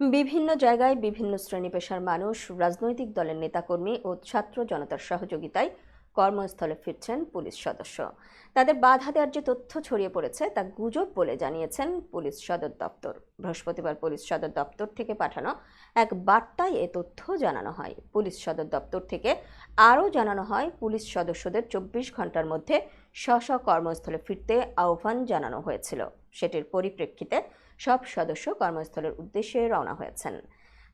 বিভিন্ন জায়গায় বিভিন্ন শ্রেণি পেশার মানুষ রাজনৈতিক দলের নেতাকর্মী ও ছাত্র জনতার সহযোগিতায় কর্মস্থলে ফিরছেন পুলিশ সদস্য। তাদের বাধা দেওয়ার যে তথ্য ছড়িয়ে পড়েছে, তা গুজব বলে জানিয়েছেন পুলিশ সদর দপ্তর। বৃহস্পতিবার পুলিশ সদর দপ্তর থেকে পাঠানো এক বার্তায় এ তথ্য জানানো হয়। পুলিশ সদর দপ্তর থেকে আরও জানানো হয়, পুলিশ সদস্যদের চব্বিশ ঘণ্টার মধ্যে স্ব স্ব কর্মস্থলে ফিরতে আহ্বান জানানো হয়েছিল। সেটির পরিপ্রেক্ষিতে সব সদস্য কর্মস্থলের উদ্দেশ্যে রওনা হয়েছেন।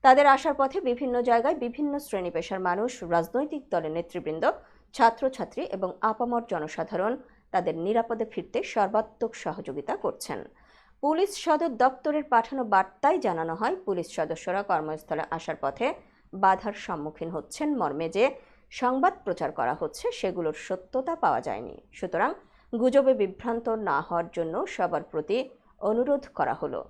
তাদের আসার পথে বিভিন্ন জায়গায় বিভিন্ন শ্রেণি পেশার মানুষ, রাজনৈতিক দলের নেতৃবৃন্দ ছাত্রছাত্রী এবং আপামর জনসাধারণ তাদের নিরাপদে ফিরতে সর্বাত্মক সহযোগিতা করছেন। পুলিশ সদর দপ্তরের পাঠানো বার্তায় জানানো হয়, পুলিশ সদস্যরা কর্মস্থলে আসার পথে বাধার সম্মুখীন হচ্ছেন মর্মে যে সংবাদ প্রচার করা হচ্ছে, সেগুলোর সত্যতা পাওয়া যায়নি। সুতরাং গুজবে বিভ্রান্ত না হওয়ার জন্য সবার প্রতি অনুরোধ করা হলো।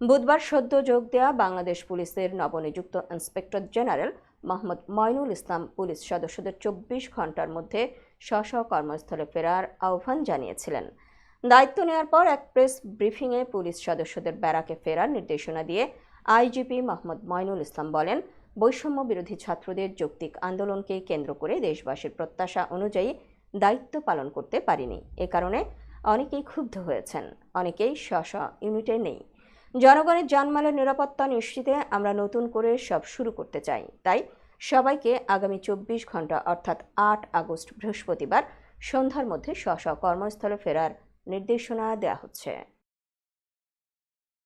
বুধবার সদ্য যোগ দেয়া বাংলাদেশ পুলিশের নবনিযুক্ত inspector general Mohammad Moinul Islam police সদস্যদের চব্বিশ ঘণ্টার মধ্যে স্ব কর্মস্থলে ফেরার আহ্বান জানিয়েছিলেন। দায়িত্ব নেওয়ার পর এক প্রেস ব্রিফিংয়ে পুলিশ সদস্যদের ব্যারাকে ফেরার নির্দেশনা দিয়ে আইজিপি মোহাম্মদ ময়নুল ইসলাম বলেন, বৈষম্য বিরোধী ছাত্রদের যৌক্তিক আন্দোলনকে কেন্দ্র করে দেশবাসীর প্রত্যাশা অনুযায়ী দায়িত্ব পালন করতে পারিনি। এ কারণে অনেকেই ক্ষুব্ধ হয়েছেন, অনেকেই স্ব ইউনিটে নেই। জনগণের জানমালের নিরাপত্তা নিশ্চিতে আমরা নতুন করে সব শুরু করতে চাই। তাই সবাইকে আগামী চব্বিশ ঘণ্টা অর্থাৎ আট আগস্ট বৃহস্পতিবার সন্ধ্যার মধ্যে স্ব কর্মস্থলে ফেরার নির্দেশনা দেওয়া হচ্ছে।